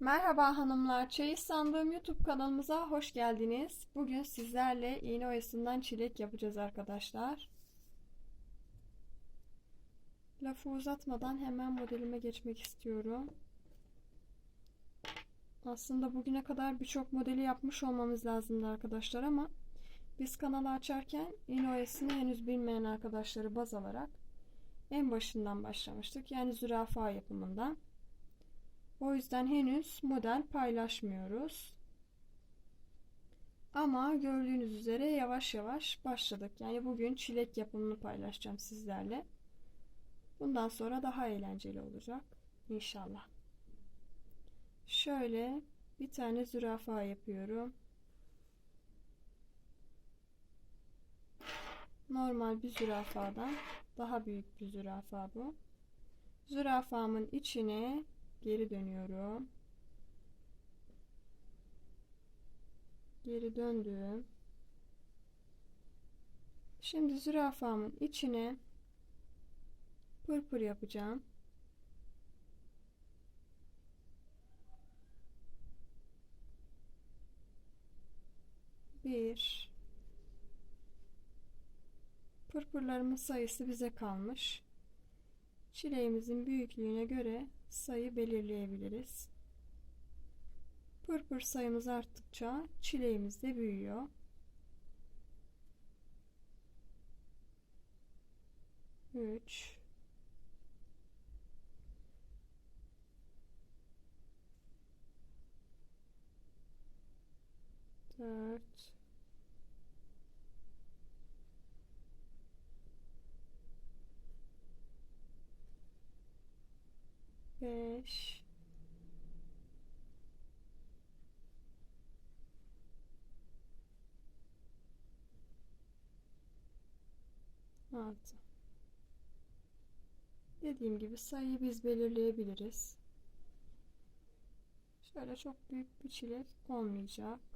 Merhaba hanımlar, Çeyiz Sandığım YouTube kanalımıza hoş geldiniz. Bugün sizlerle iğne oyasından çilek yapacağız arkadaşlar. Lafı uzatmadan hemen modelime geçmek istiyorum. Aslında bugüne kadar birçok modeli yapmış olmamız lazımdı arkadaşlar ama biz kanalı açarken iğne oyasını henüz bilmeyen arkadaşları baz alarak en başından başlamıştık. Yani zürafa yapımından. O yüzden henüz model paylaşmıyoruz. Ama gördüğünüz üzere yavaş yavaş başladık. Yani bugün çilek yapımını paylaşacağım sizlerle. Bundan sonra daha eğlenceli olacak inşallah. Şöyle bir tane zürafa yapıyorum. Normal bir zürafadan daha büyük bir zürafa bu. Zürafamın içine geri dönüyorum. Geri döndüm. Şimdi zürafamın içine pırpır yapacağım. Bir pırpırlarımın sayısı bize kalmış. Çileğimizin büyüklüğüne göre sayı belirleyebiliriz. Pırpır sayımız arttıkça çileğimiz de büyüyor. Üç, dört, beş, altı. Dediğim gibi sayıyı biz belirleyebiliriz. Şöyle çok büyük bir çilek olmayacak.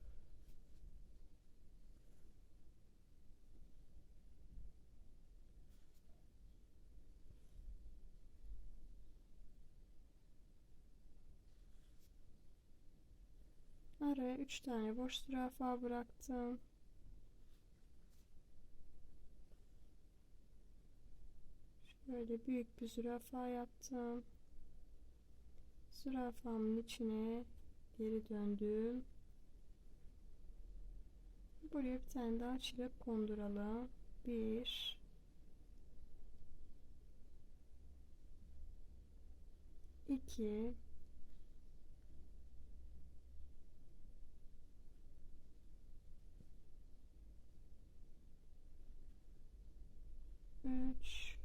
Araya 3 tane boş zürafa bıraktım. Şöyle büyük bir zürafa yaptım. Zürafamın içine geri döndüm. Buraya bir tane daha çilek konduralım. Bir. iki, Üç.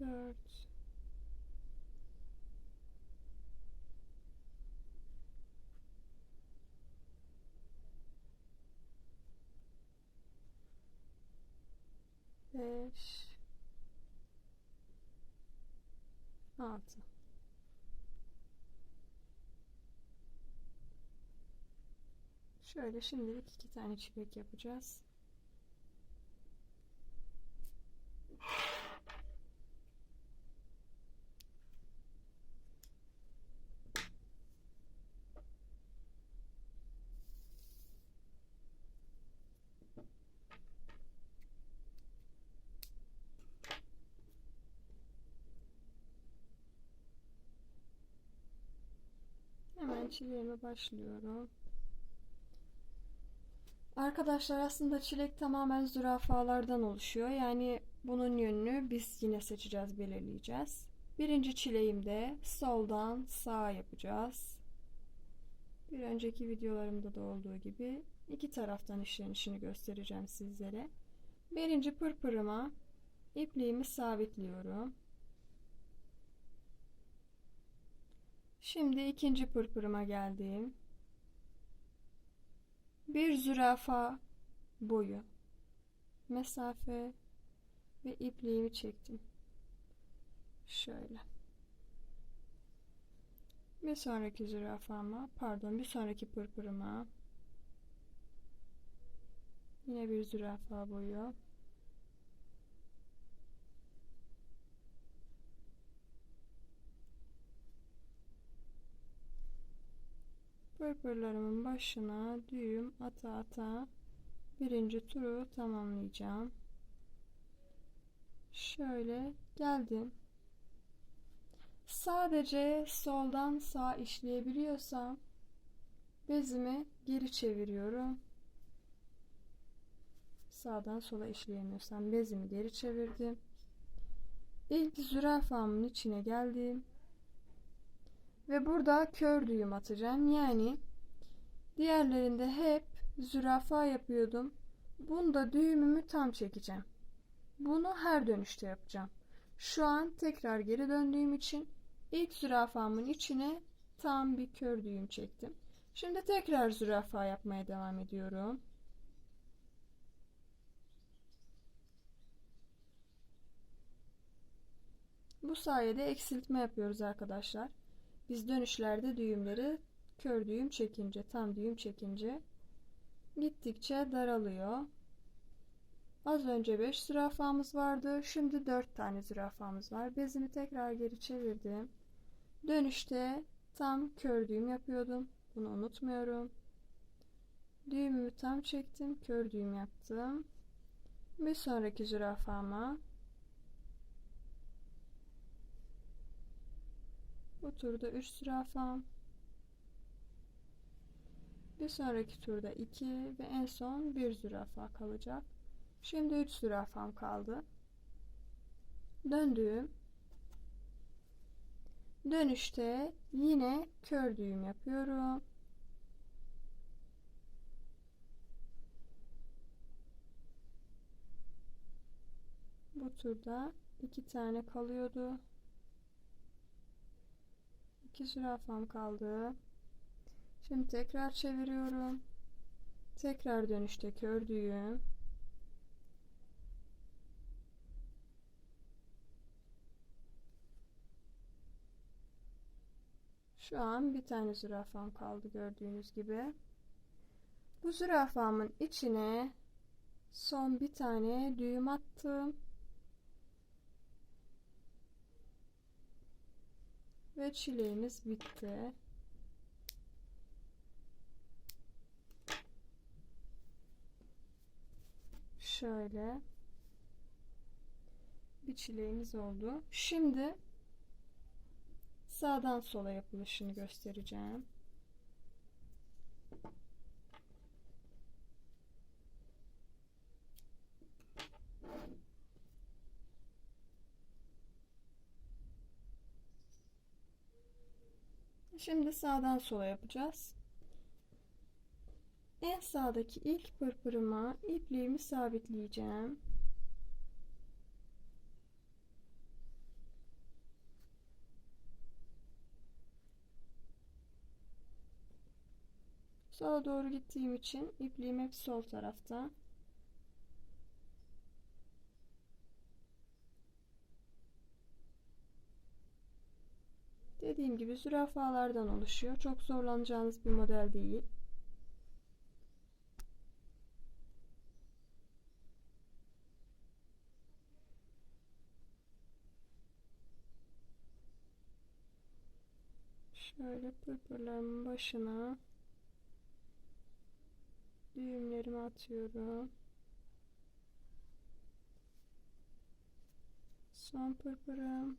Dört. Beş. Altı. Şöyle şimdilik iki tane çilek yapacağız. Hemen çileğime başlıyorum. Arkadaşlar aslında çilek tamamen zürafalardan oluşuyor. Yani bunun yönünü biz yine seçeceğiz, belirleyeceğiz. Birinci çileğimde soldan sağa yapacağız. Bir önceki videolarımda da olduğu gibi iki taraftan işlenişini göstereceğim sizlere. Birinci pırpırıma ipliğimi sabitliyorum. Şimdi ikinci pırpırıma geldim. Bir zürafa boyu mesafe ve ipliğimi çektim. Şöyle. Bir sonraki zürafama, pardon, bir sonraki pırpırıma Yine bir zürafa boyu. Pırpırlarımın başına düğüm ata ata birinci turu tamamlayacağım. Şöyle geldim. Sadece soldan sağ işleyebiliyorsam bezimi geri çeviriyorum. Sağdan sola işleyemiyorsam bezimi geri çevirdim. İlk zürafamın içine geldim. Ve burada kör düğüm atacağım. Yani diğerlerinde hep zürafa yapıyordum. Bunda düğümümü tam çekeceğim. Bunu her dönüşte yapacağım. Şu an tekrar geri döndüğüm için ilk zürafamın içine tam bir kör düğüm çektim. Şimdi tekrar zürafa yapmaya devam ediyorum. Bu sayede eksiltme yapıyoruz arkadaşlar. Biz dönüşlerde düğümleri kör düğüm çekince, tam düğüm çekince gittikçe daralıyor. Az önce 5 zürafamız vardı. Şimdi 4 tane zürafamız var. Bezimi tekrar geri çevirdim. Dönüşte tam kör düğüm yapıyordum. Bunu unutmuyorum. Düğümümü tam çektim. Kör düğüm yaptım. Bir sonraki zürafama bu turda 3 zürafam bir sonraki turda 2 ve en son 1 zürafa kalacak. Şimdi 3 zürafam kaldı. Döndüğüm dönüşte yine kör düğüm yapıyorum. Bu turda iki tane kalıyordu. İki zürafam kaldı. Şimdi tekrar çeviriyorum. Tekrar dönüşte kör. Şu an bir tane zürafam kaldı gördüğünüz gibi. Bu zürafamın içine son bir tane düğüm attım. Ve çileğimiz bitti. Şöyle bir çileğimiz oldu. Şimdi sağdan sola yapılışını göstereceğim. Şimdi sağdan sola yapacağız. En sağdaki ilk pırpırıma ipliğimi sabitleyeceğim. Sola doğru gittiğim için ipliğim hep sol tarafta. Dediğim gibi zürafalardan oluşuyor. Çok zorlanacağınız bir model değil. Şöyle pırpırlarımın başına düğümlerimi atıyorum. Son pırpırım.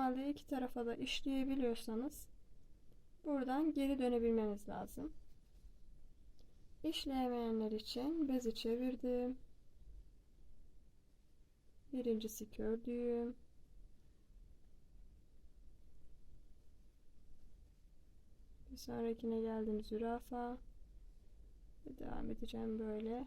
Normalde iki tarafa da işleyebiliyorsanız buradan geri dönebilmeniz lazım. İşleyemeyenler için bezi çevirdim. Birincisi kör düğüm. Bir sonrakine geldim zürafa. Ve devam edeceğim böyle.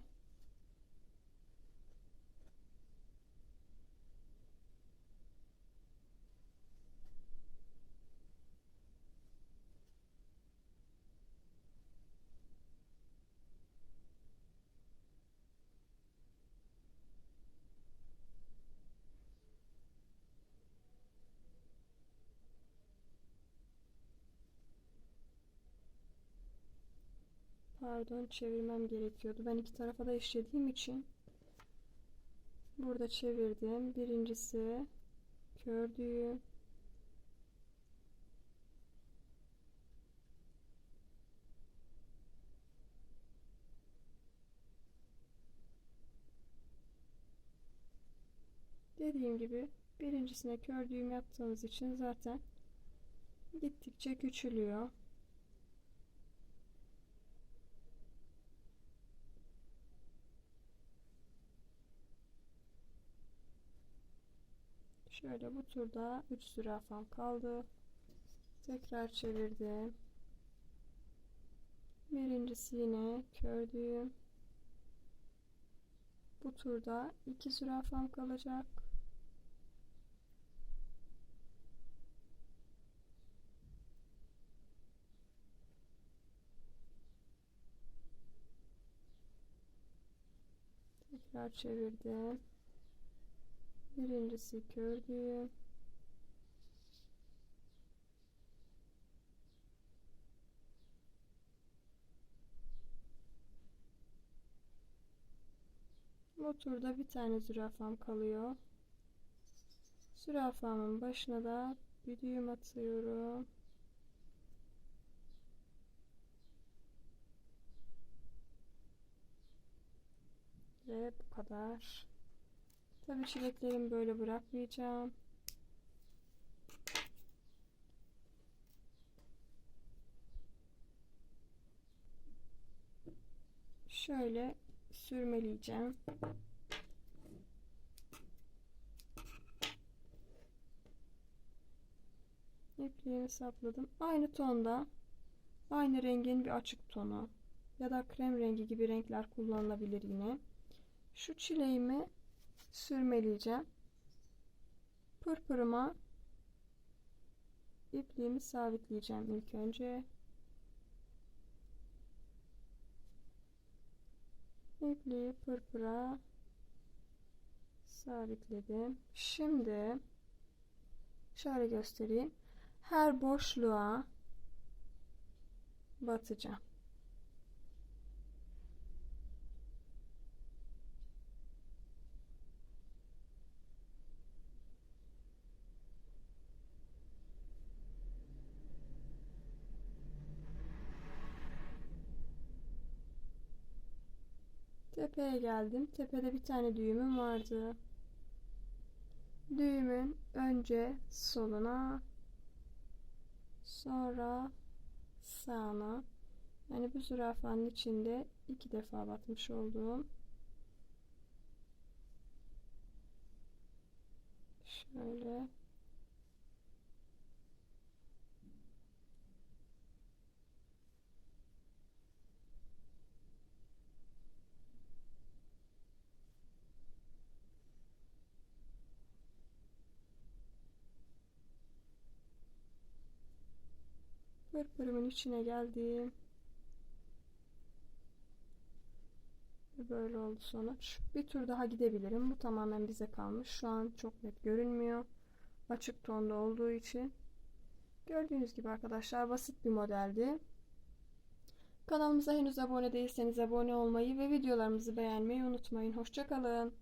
Pardon çevirmem gerekiyordu. Ben iki tarafa da işlediğim için burada çevirdim. Birincisi kör düğüm. Dediğim gibi birincisine kör düğüm yaptığımız için zaten gittikçe küçülüyor. Şöyle bu turda 3 zürafam kaldı. Tekrar çevirdim. Birincisi yine kör. Bu turda 2 zürafam kalacak. Tekrar çevirdim. Birincisi kör düğüm. Bu turda bir tane zürafam kalıyor. Zürafamın başına da bir düğüm atıyorum. Ve bu kadar. Tabii çileklerimi böyle bırakmayacağım. Şöyle sürmeleyeceğim. İpliğimi sapladım. Aynı tonda, aynı rengin bir açık tonu ya da krem rengi gibi renkler kullanılabilir yine. Şu çileğimi sürmeleyeceğim. Pırpırıma ipliğimi sabitleyeceğim ilk önce. İpliği pırpıra sabitledim. Şimdi şöyle göstereyim. Her boşluğa batacağım. Tepeye geldim. Tepede bir tane düğümüm vardı. Düğümün önce soluna sonra sağına yani bu zürafanın içinde iki defa batmış olduğum şöyle Pırpırımın içine geldim. Böyle oldu sonuç. Bir tur daha gidebilirim. Bu tamamen bize kalmış. Şu an çok net görünmüyor. Açık tonda olduğu için. Gördüğünüz gibi arkadaşlar basit bir modeldi. Kanalımıza henüz abone değilseniz abone olmayı ve videolarımızı beğenmeyi unutmayın. Hoşçakalın.